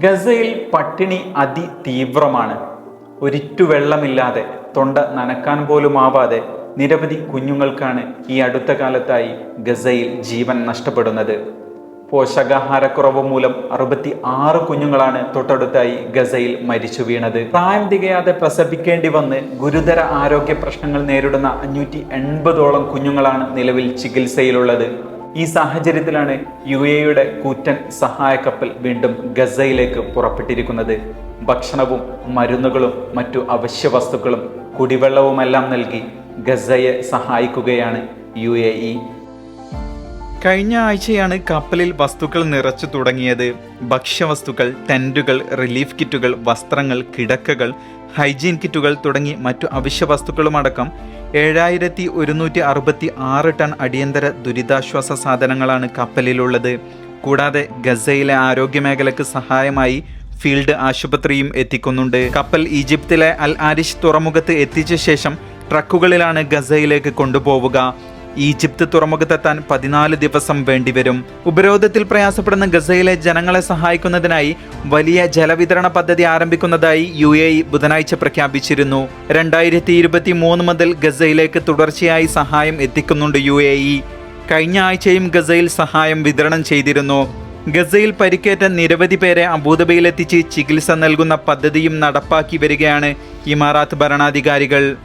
ഗസയിൽ പട്ടിണി അതിതീവ്രമാണ് ഒരിറ്റു വെള്ളമില്ലാതെ തൊണ്ട നനക്കാൻ പോലും ആവാതെ നിരവധി കുഞ്ഞുങ്ങൾക്കാണ് ഈ അടുത്ത കാലത്തായി ഗസയിൽ ജീവൻ നഷ്ടപ്പെടുന്നത്. പോഷകാഹാരക്കുറവ് മൂലം അറുപത്തി ആറ് കുഞ്ഞുങ്ങളാണ് തൊട്ടടുത്തായി ഗസയിൽ മരിച്ചു വീണത്. പ്രായം തികയാതെ പ്രസവിക്കേണ്ടി വന്ന് ഗുരുതര ആരോഗ്യ പ്രശ്നങ്ങൾ നേരിടുന്ന അഞ്ഞൂറ്റി എൺപതോളം കുഞ്ഞുങ്ങളാണ് നിലവിൽ ചികിത്സയിലുള്ളത്. ഈ സാഹചര്യത്തിലാണ് യു എയുടെ കൂറ്റൻ സഹായ കപ്പൽ വീണ്ടും ഗസയിലേക്ക് പുറപ്പെട്ടിരിക്കുന്നത്. ഭക്ഷണവും മരുന്നുകളും മറ്റു അവശ്യ വസ്തുക്കളും കുടിവെള്ളവുമെല്ലാം നൽകി ഗസയെ സഹായിക്കുകയാണ് യു എ ഇ കഴിഞ്ഞ ആഴ്ചയാണ് കപ്പലിൽ വസ്തുക്കൾ നിറച്ചു തുടങ്ങിയത്. ഭക്ഷ്യവസ്തുക്കൾ ടെന്റുകൾ റിലീഫ് കിറ്റുകൾ വസ്ത്രങ്ങൾ കിടക്കകൾ ഹൈജീൻ കിറ്റുകൾ തുടങ്ങി മറ്റു അവശ്യ വസ്തുക്കളുമടക്കം ഏഴായിരത്തി ഒരുന്നൂറ്റി അറുപത്തി ആറ് ടൺ അടിയന്തര ദുരിതാശ്വാസ സാധനങ്ങളാണ് കപ്പലിലുള്ളത്. കൂടാതെ ഗസയിലെ ആരോഗ്യമേഖലയ്ക്ക് സഹായമായി ഫീൽഡ് ആശുപത്രിയും എത്തിക്കുന്നുണ്ട്. കപ്പൽ ഈജിപ്തിലെ അൽ ആരിഷ് തുറമുഖത്ത് എത്തിച്ച ശേഷം ട്രക്കുകളിലാണ് ഗസയിലേക്ക് കൊണ്ടുപോവുക. ഈജിപ്ത് തുറമുഖത്തെത്താൻ പതിനാല് ദിവസം വേണ്ടിവരും. ഉപരോധത്തിൽ പ്രയാസപ്പെടുന്ന ഗസയിലെ ജനങ്ങളെ സഹായിക്കുന്നതിനായി വലിയ ജലവിതരണ പദ്ധതി ആരംഭിക്കുന്നതായി യു എ ഇ ബുധനാഴ്ച പ്രഖ്യാപിച്ചിരുന്നു. രണ്ടായിരത്തി ഇരുപത്തി മൂന്ന് മുതൽ ഗസയിലേക്ക് തുടർച്ചയായി സഹായം എത്തിക്കുന്നുണ്ട് യു എ ഇ. കഴിഞ്ഞ ആഴ്ചയും ഗസയിൽ സഹായം വിതരണം ചെയ്തിരുന്നു. ഗസയിൽ പരിക്കേറ്റ നിരവധി പേരെ അബൂദബയിലെത്തിച്ച് ചികിത്സ നൽകുന്ന പദ്ധതിയും നടപ്പാക്കി വരികയാണ് ഇമാറാത്ത് ഭരണാധികാരികൾ.